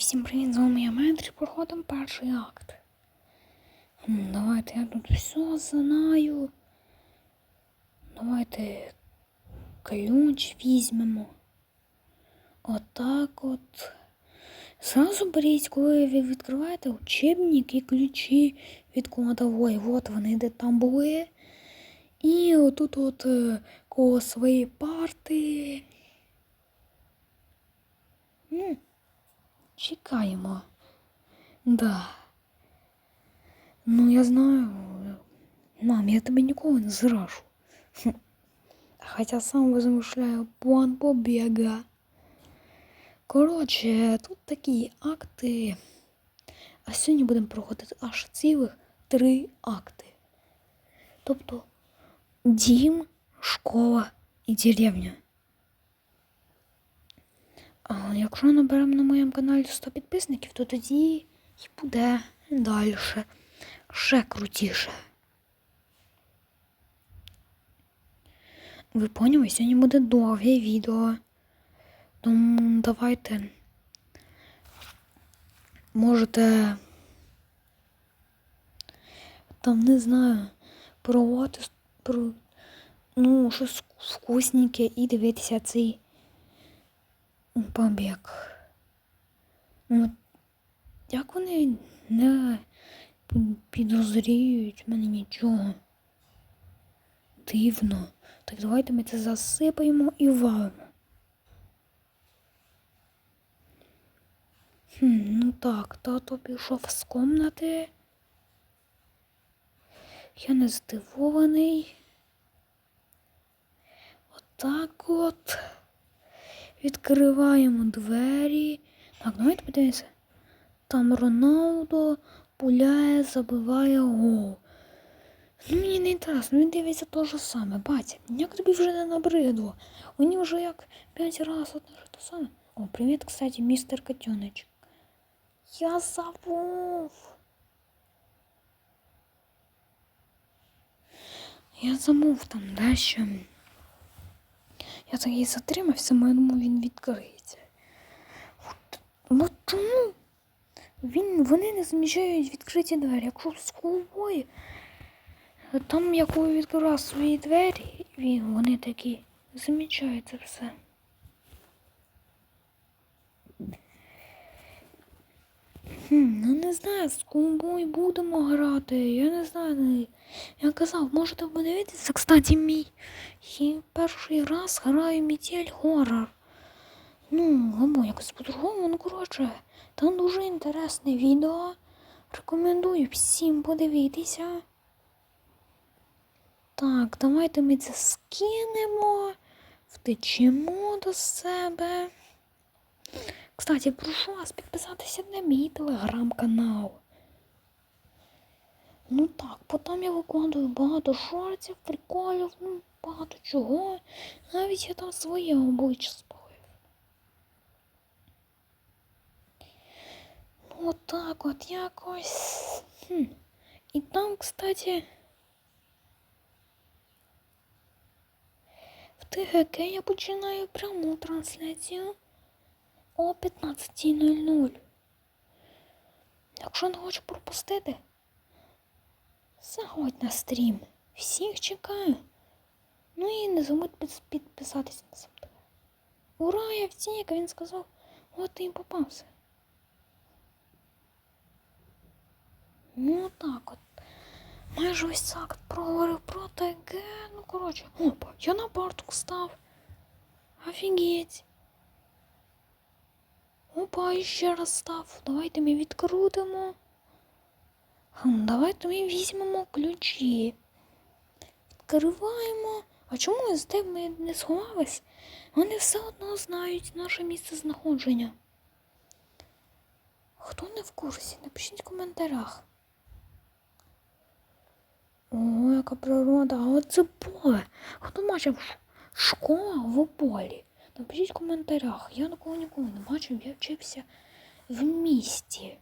всім привіт, з вами я Метрі, проходимо перший акт. Давайте я тут все знаю. Давайте ключ візьмемо. Отак от. Зразу беріть, коли ви відкриваєте учебник і ключі від кладової. От вони де там були. І отут от е, коло своєї парти. Ну, чекаємо. Да. Ну, я знаю. Мам, я тебе ніколи не зрашу. Хм. Хоча сам возмышляю план побега. Коротше, тут такі акти. А сьогодні будемо проходити аж цілих три акти. Тобто дім, школа і деревня. Якщо наберемо на моєму каналі 100 підписників, то тоді і буде далі. Ще крутіше. Ви поняли, сьогодні буде довге відео. Тому давайте можете там не знаю, проводити про, ну, щось вкусненьке і дивитися цей побіг. Ну, як вони не підозріють мене нічого. Дивно. Так давайте ми це засипаємо і валимо. Хм, ну так, тато пішов з комнати. Я не здивований. Отак от. Відкриваємо двері. Так, давайте подивимося. Там Роналдо пуляє, забиває гол. Ну, мені не інтересно, він дивиться те ж саме. Батя, як тобі вже не набридло? Мені вже як п'ять разів одне ж те саме. О, привіт, кстати, містер Котеночек. Я забув. Я забув там дещо. Я такий затримався, я думаю, він відкриється. От чому він, вони не замічають відкриті двері. Якщо з колової, там якою відкривав свої двері, він, вони такі замічають це все. Ну не знаю, з колобою будемо грати. Я не знаю. не- Я казав, можете подивитися, кстати, мій. Я перший раз граю метель хоррор. Ну, або якось по-другому, ну коротше, там дуже інтересне відео. Рекомендую всім подивитися. Так, давайте ми це скинемо, втечемо до себе. Кстати, прошу вас підписатися на мій телеграм-канал. Ну так, потім я викладаю багато шортів, приколів, ну, багато чого. Навіть я там своє обличчя спалив. Ну, отак от якось. Хм. І там, кстати. В ТГК я починаю пряму трансляцію о 15.00. Якщо не хочеш пропустити, заходь на стрім. Всіх чекаю. Ну і не забудь під- підписатися на сам Ура, я втік, він сказав, от ти і попався. Ну так от. Майже ось так проговорив про ТГ. Ну коротше. Опа, я на борту став. Офігеть. Опа, ще раз став. Давайте ми відкрутимо. Давайте ми візьмемо ключі. Відкриваємо. А чому з тим ми не сховались? Вони все одно знають наше місце знаходження. Хто не в курсі, напишіть в коментарях. О, яка природа, а оце поле. Хто бачив школа в полі? Напишіть в коментарях. Я такого ніколи не бачив, я вчився в місті.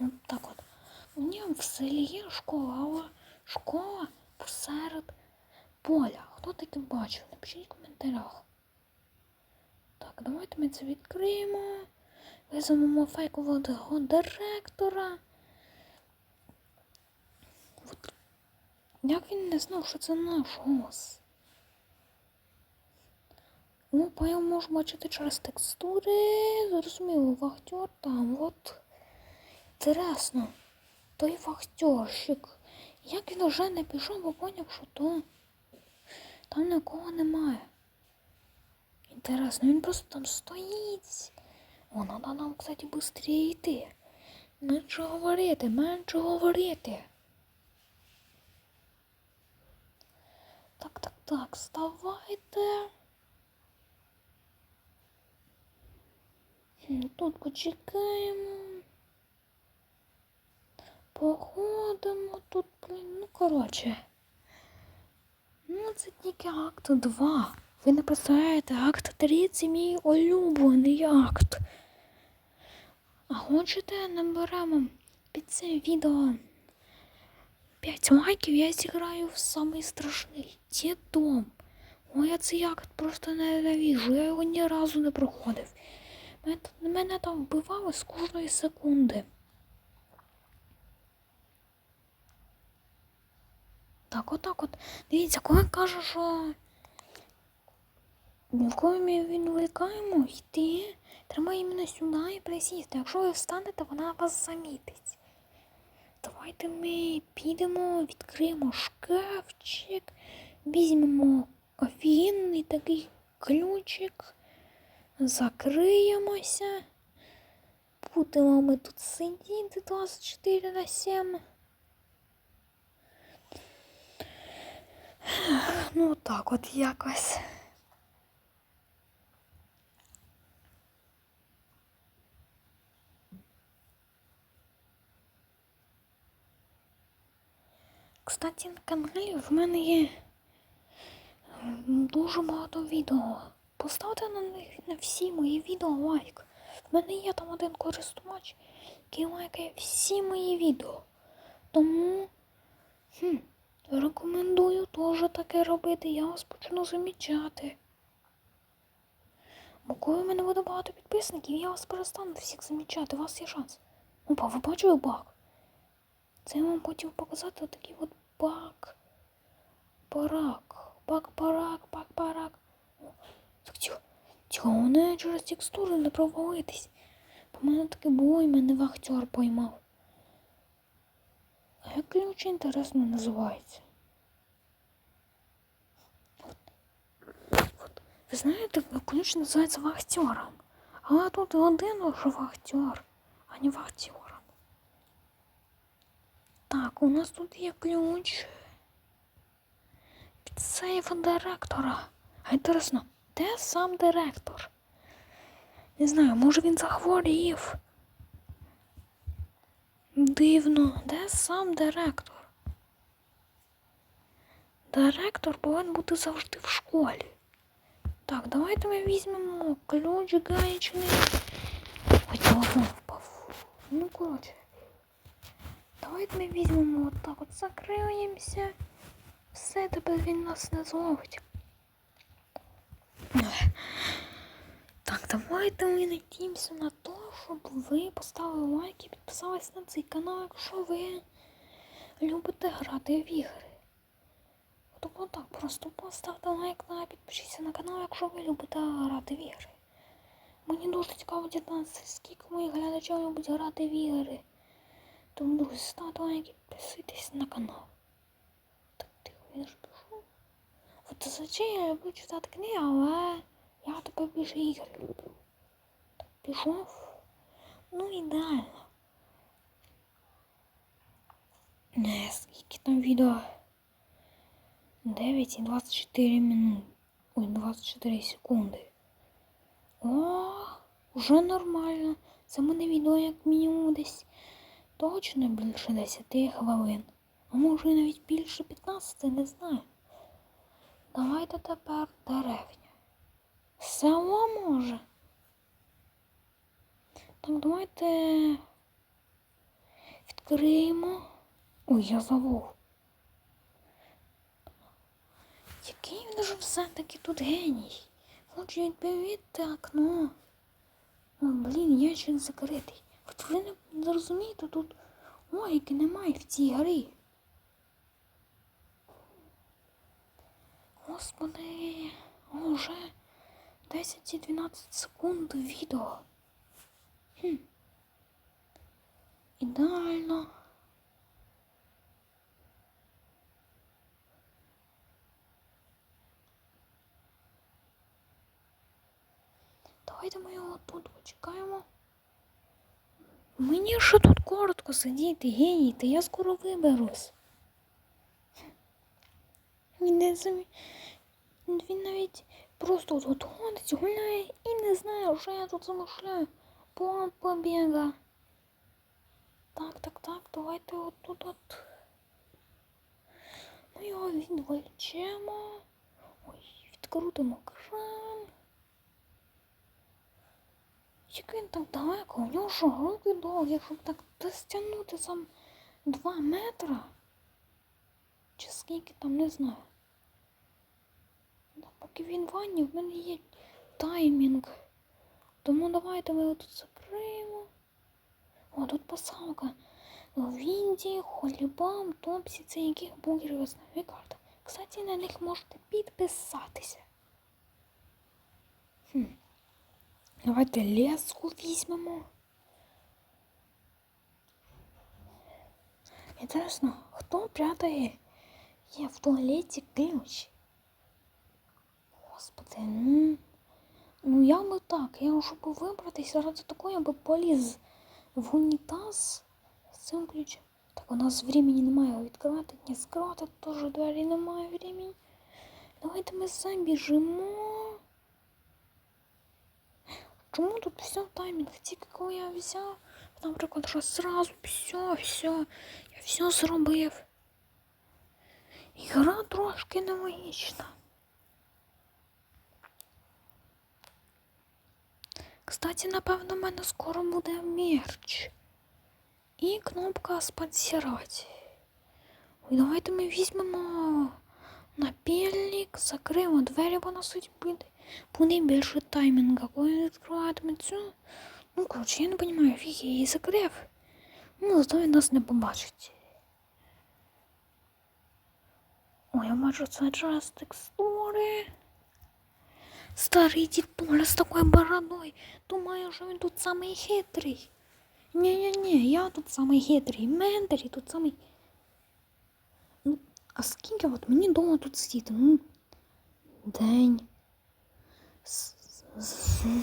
От так от. Ні, в селі є школа, але школа посеред поля. Хто таке бачив? Напишіть в коментарях. Так, давайте ми це відкриємо. Визовемо фейкового директора. От. Як він не знав, що це наш голос? Ну, по йому можу бачити через текстури. Зрозуміло, вахтер там, от. Інтересно. Той вахтерщик. Як він вже не пішов, бо поняв, що то там нікого немає. Інтересно, він просто там стоїть. О, надо нам, кстати, швидше йти. Менше говорити, менше говорити. Так, так, так, вставайте. Тут почекаємо. Походимо тут, блін, ну коротше. Ну, це тільки акт 2. Ви не представляєте, акт 3 це мій улюблений акт. А хочете, наберемо під цим відео 5 лайків, я зіграю в самий страшний дом. Ой, я цей акт просто ненавижу, я його ні разу не проходив. Мене, там вбивали з кожної секунди. Так, отак от. Дивіться, коли каже, що коли ми відволікаємо йти, треба іменно сюди і присісти. Якщо ви встанете, вона вас замітить. Давайте ми підемо, відкриємо шкафчик, візьмемо офігенний такий ключик, закриємося. Будемо ми тут сидіти 24 на 7. Ну так от якось. Кстати, на каналі в мене є дуже багато відео. Поставте на них на всі мої відео лайк. В мене є там один користувач, який лайкає всі мої відео. Тому хм, рекомендую теж таке робити. Я вас почну замічати. Бо коли в мене буде багато підписників, я вас перестану всіх замічати. У вас є шанс. Опа, ви бачили баг? Це я вам хотів показати отакий от баг. Барак. Баг-барак, баг-барак. Тихо, вони через текстури не провалитись. Бо мене таке було і мене вахтер поймав. А як ключ інтересно називається? От. От. Ви знаєте, ключ називається вахтером. Але тут один уже вахтер, а не вахтером. Так, у нас тут є ключ від сейфа директора. А інтересно, де сам директор? Не знаю, може він захворів. Дивно, де сам директор? Директор повинен бути завжди в школі. Так, давайте ми візьмемо ключ гаечний. Ой, впав. Ну, коротше. Давайте ми візьмемо отак от закриємося. Все, тепер він нас не зловить. Так, давайте ми надіємося на те, щоб ви поставили лайк і підписались на цей канал, якщо ви любите грати в ігри. Тобто так, просто поставте лайк та підпишіться на канал, якщо ви любите грати в ігри. Мені дуже цікаво дізнатися, скільки моїх глядачів любить грати в ігри. Тому, друзі, ставте лайк і підписуйтесь на канал. Так, пішов. От зазвичай я люблю читати книги, але я тепер більше ігри люблю. Так, пішов. Ну, ідеально. Не, скільки там відео? 9 і 24 минути. Ой, 24 секунди. О, вже нормально. Це мене відео як мінімум десь точно більше 10 хвилин. А може навіть більше 15, не знаю. Давайте тепер деревня. Село може. Так, давайте відкриємо. Ой, я забув. Який він же все-таки тут геній? Хочу відповідати окно. О, блін, ящик закритий. От ви не зрозумієте, тут логіки немає в цій грі. Господи, о, вже 10 і 12 секунд відео. Хм. Ідеально. Давайте ми його тут почекаємо. Мені ще тут коротко сидіти, геній, та я скоро виберусь. Він не замі... Він навіть просто от ходить, гуляє і не знає, що я тут замишляю. План побіга. Так, так, так, давайте от тут от. Ми його відволічемо. Ой, відкрутимо кран. Як він так далеко, у нього що руки довгі, щоб так достягнути сам два метра. Чи скільки там, не знаю. Поки він в ванні, в мене є таймінг. Тому давайте ми його тут закриємо. О, тут посилка. Вінді, Холібам, Топсі, це яких блогерів основі карта. Кстати, на них можете підписатися. Хм. Давайте леску візьмемо. Інтересно, хто прятає є в туалеті ключ? Господи, ну, ну я би так, я щоб вибратися ради такого, я би поліз в унітаз з цим ключем. Так у нас времени немає відкривати, ні скривати, теж двері немає времени. Давайте ми забіжимо. Чому тут все таймінг? Тільки коли я взяв, наприклад, що зразу все, все, я все зробив. Ігра трошки нелогічна. Кстати, напевно, в мене скоро буде мерч. І кнопка спонсорувати. Ой, давайте ми візьмемо напільник, закриємо двері, бо на суті буде, буде більше таймінга. Коли відкриватиме цю. Ну, коротше, я не розумію, фіг я її закрив. Ну, зато він нас не побачить. Ой, я бачу це через текстури. Старий дід Толя з такою бородою. Думаю, що він тут самий хитрий. Ні-ні-ні, я тут самий хитрий. Ментері тут самий. Ну, а скільки от мені довго тут сидіти? Ну, день.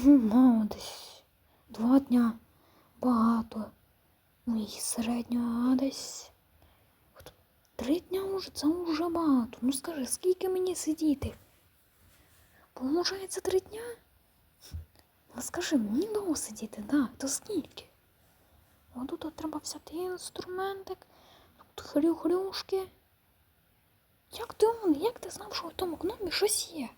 Ну, десь два дня. Багато. Ну і середньо, десь. Три дня вже це вже багато. Ну скажи, скільки мені сидіти? Получається три дня? Ну скажи, мені довго сидіти, да, то скільки? О, тут треба взяти інструментик, тут хрю-хрюшки. Як ти он, як ти знав, що в тому гномі щось є?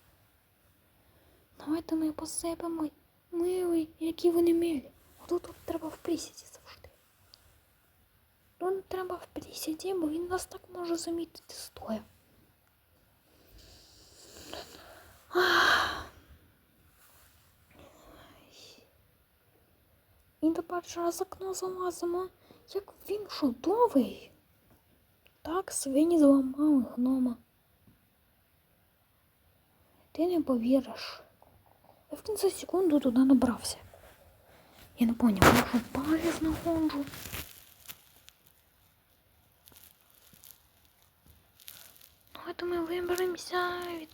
Давайте ми посипемо мили, які вони милі. Отут от треба в присіді завжди. Тут треба в присіді, бо він нас так може замітити стоя. І тепер через окно залазимо. Як він чудовий. Так свині зламали гнома. Ти не повіриш. Я в кінці секунду туди набрався. Я не поняв, я що базі знаходжу. Давайте ми виберемося від...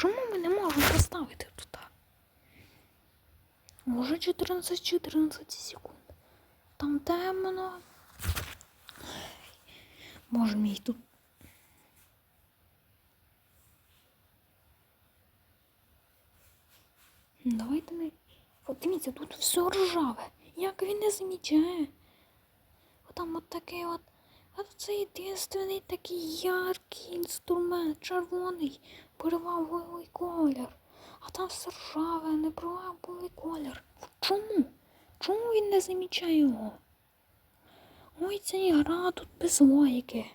Чому ми не можемо поставити туди? Уже 14-14 секунд. Там темно. Може мій тут. Давайте ми. От дивіться, тут все ржаве. Як він не замічає. Там от такий от. А це єдиний такий яркий інструмент, червоний, привабливий колір. А там все ржаве, непривабливий колір. Чому? Чому він не замічає його? Ой, ця ігра тут без логіки.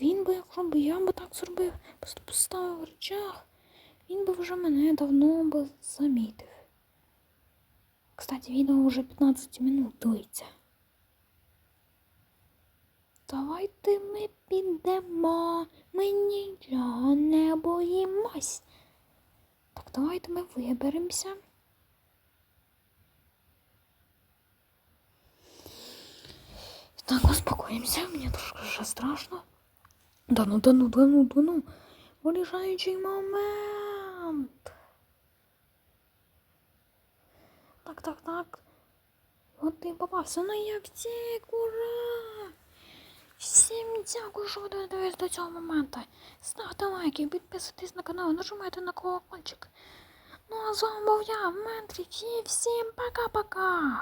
Він би, якщо б я б так зробив, поставив речах, він би вже мене давно би замітив. Кстати, відео вже 15 минут длиться. Давайте ми підемо. Ми нічого не боїмось. Так, давайте ми виберемося. Так, успокоїмося, мені трошки вже страшно. Да ну, да ну, да ну, да ну. Вирішаючий момент. Так, так, так. От ти попався на я втік, ура! Всім дякую, що ви додивились до цього моменту. Ставте лайки, підписуйтесь на канал, нажимайте на колокольчик. Ну а з вами був я, Ментрік, і всім пока-пока!